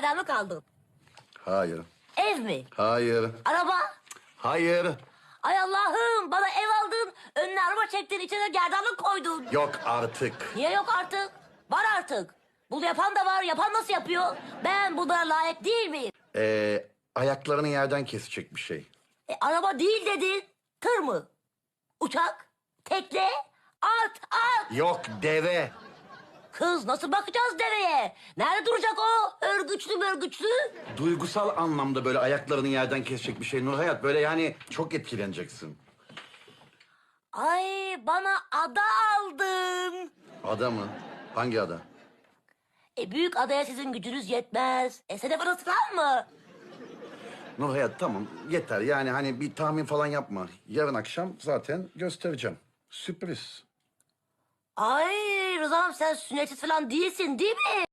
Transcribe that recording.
gerdanlık aldın? Hayır. Ev mi? Hayır. Araba? Hayır. Ay Allah'ım bana ev aldın, önüne araba çektin, içine gerdanlık koydun. Yok artık. Niye yok artık? Var artık. Bunu yapan da var, yapan nasıl yapıyor? Ben bunlara layık değil miyim? Ee, ayaklarını yerden kesecek bir şey. E, araba değil dedin, tır mı? Uçak? Tekne? At, at! Yok deve. Kız nasıl bakacağız deveye? Nerede duracak o? Örgüçlü mörgüçlü? Duygusal anlamda böyle ayaklarını yerden kesecek bir şey Nur Hayat. Böyle yani çok etkileneceksin. Ay bana ada aldın. Ada mı? Hangi ada? E büyük adaya sizin gücünüz yetmez. E sedef ısrar mı? Nur Hayat tamam yeter. Yani hani bir tahmin falan yapma. Yarın akşam zaten göstereceğim. Sürpriz. Ay Rıza'm sen sünnetsiz falan değilsin değil mi?